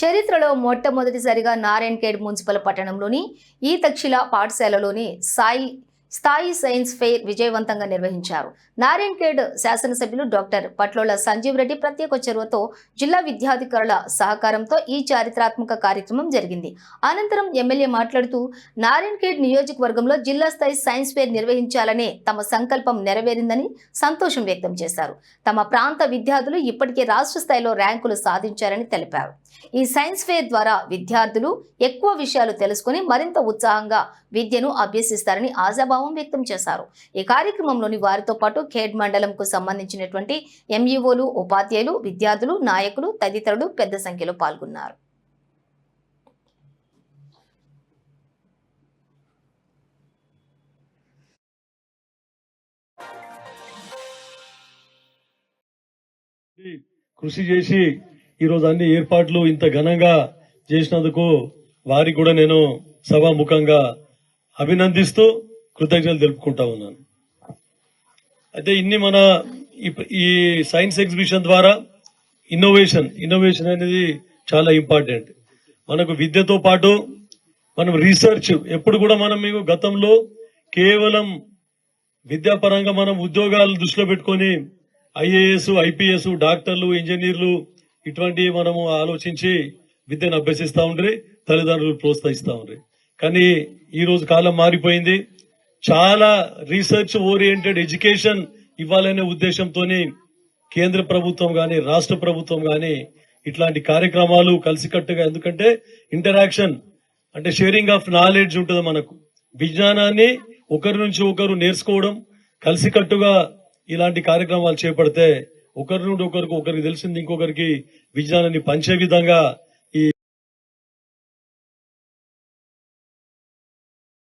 చరిత్రలో మొట్టమొదటిసారిగా నారాయణఖేడ్ మున్సిపల్ పట్టణంలోని ఈ తక్షిల పాఠశాలలోని సాయి స్థాయి సైన్స్ ఫెయిర్ విజయవంతంగా నిర్వహించారు. నారాయణఖేడ్ శాసనసభ్యులు డాక్టర్ పట్లోల సంజీవ్ రెడ్డి ప్రత్యేక చొరవతో జిల్లా విద్యాధికారుల సహకారంతో ఈ చారిత్రాత్మక కార్యక్రమం జరిగింది. అనంతరం ఎమ్మెల్యే మాట్లాడుతూ నారాయణఖేడ్ నియోజకవర్గంలో జిల్లా స్థాయి సైన్స్ ఫెయిర్ నిర్వహించాలనే తమ సంకల్పం నెరవేరిందని సంతోషం వ్యక్తం చేశారు. తమ ప్రాంత విద్యార్థులు ఇప్పటికే రాష్ట్ర స్థాయిలో ర్యాంకులు సాధించారని తెలిపారు. ఈ సైన్స్ ఫెయిర్ ద్వారా విద్యార్థులు ఎక్కువ విషయాలు తెలుసుకుని మరింత ఉత్సాహంగా విద్యను అభ్యసిస్తారని ఆశాభావం వ్యక్తం చేశారు. ఈ కార్యక్రమంలోని వారితో పాటు ఖేడ్ మండలంకు సంబంధించినటువంటి ఎంఈఓలు ఉపాధ్యాయులు విద్యార్థులు నాయకులు తదితరులు పెద్ద సంఖ్యలో పాల్గొన్నారు. కృషి చేసి ఈరోజు అన్ని ఏర్పాట్లు ఇంత ఘనంగా చేసినందుకు వారికి కూడా నేను సభాముఖంగా అభినందిస్తూ కృతజ్ఞతలు తెలుపుకుంటా ఉన్నాను. అయితే ఇన్ని మన ఈ- సైన్స్ ఎగ్జిబిషన్ ద్వారా ఇన్నోవేషన్ ఇన్నోవేషన్ అనేది చాలా ఇంపార్టెంట్. మనకు విద్యతో పాటు మనం రీసెర్చ్ ఎప్పుడు కూడా మనం మీకు గతంలో కేవలం విద్యాపరంగా మనం ఉద్యోగాలు దృష్టిలో పెట్టుకొని ఐఏఎస్ ఐపీఎస్ డాక్టర్లు ఇంజనీర్లు ఇటువంటి మనము ఆలోచించి విద్యను అభ్యసిస్తూ ఉండ్రి తల్లిదండ్రులు ప్రోత్సహిస్తూ ఉండ్రి. కానీ ఈరోజు కాలం మారిపోయింది. చాలా రీసెర్చ్ ఓరియంటెడ్ ఎడ్యుకేషన్ ఇవ్వాలనే ఉద్దేశంతోని కేంద్ర ప్రభుత్వం కానీ రాష్ట్ర ప్రభుత్వం కానీ ఇట్లాంటి కార్యక్రమాలు కలిసికట్టుగా ఎందుకంటే ఇంటరాక్షన్ అంటే షేరింగ్ ఆఫ్ నాలెడ్జ్ ఉంటుంది మనకు. విజ్ఞానాన్ని ఒకరి నుంచి ఒకరు నేర్చుకోవడం కలిసికట్టుగా ఇలాంటి కార్యక్రమాలు చేపడితే ఒకరి నుండి ఒకరికి ఒకరికి తెలిసింది ఇంకొకరికి విజ్ఞానాన్ని పంచే విధంగా